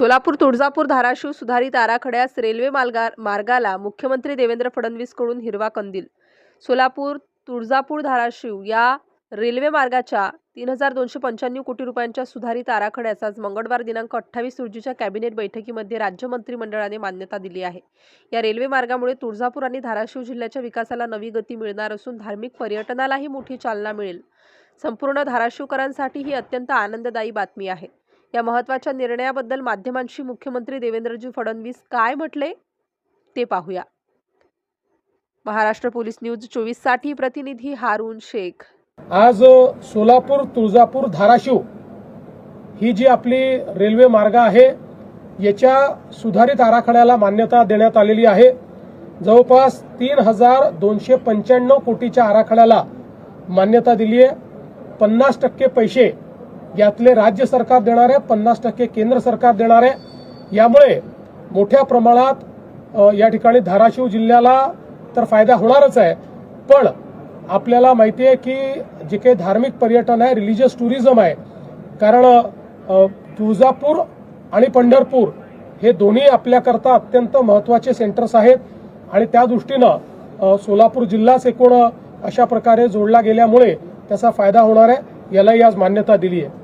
सोलापूर तुळजापूर धाराशिव सुधारित आराखड्यास रेल्वे मार्गा मार्गाला मुख्यमंत्री देवेंद्र फडणवीसकडून हिरवा कंदील. सोलापूर तुळजापूर धाराशिव या रेल्वे मार्गाच्या तीन हजार दोनशे पंच्याण्णव कोटी रुपयांच्या सुधारित आराखड्यास आज मंगळवार दिनांक अठ्ठावीस रोजीच्या कॅबिनेट बैठकीमध्ये राज्य मंत्रिमंडळाने मान्यता दिली आहे. या रेल्वे मार्गामुळे तुळजापूर आणि धाराशिव जिल्ह्याच्या विकासाला नवी गती मिळणार असून धार्मिक पर्यटनालाही मोठी चालना मिळेल. संपूर्ण धाराशिवकरांसाठी ही अत्यंत आनंददायी बातमी आहे. या महत्त्वाच्या निर्णयाबद्दल माध्यमांशी मुख्यमंत्री देवेंद्रजी फडणवीस काय म्हटले ते पाहूया. महाराष्ट्र पोलीस न्यूज चोवीससाठी प्रतिनिधी हारून शेख. आज सोलापूर तुळजापूर धाराशिव ही जी आपली रेल्वे मार्ग आहे याच्या सुधारित आराखड्याला मान्यता देण्यात आलेली आहे. जवळपास तीन हजार दोनशे पंच्याण्णव कोटीच्या आराखड्याला मान्यता दिली आहे पन्नास टक्के पैसे यातले राज्य सरकार देणार आहे पन्नास टक्के केंद्र सरकार देणार. आहे यामुळे मोठ्या प्रमाणात या ठिकाणी धाराशिव जिल्ह्याला तर फायदा होणारच आहे. पण आपल्याला माहिती आहे की जे काही धार्मिक पर्यटन आहे रिलिजियस टुरिझम आहे कारण तुळजापूर आणि पंढरपूर हे दोन्ही आपल्याकरता अत्यंत महत्त्वाचे सेंटर्स आहेत. आणि त्या दृष्टीनं सोलापूर जिल्हाच एकूण अशा प्रकारे जोडला गेल्यामुळे त्याचा फायदा होणार आहे. यालाही आज मान्यता दिली आहे.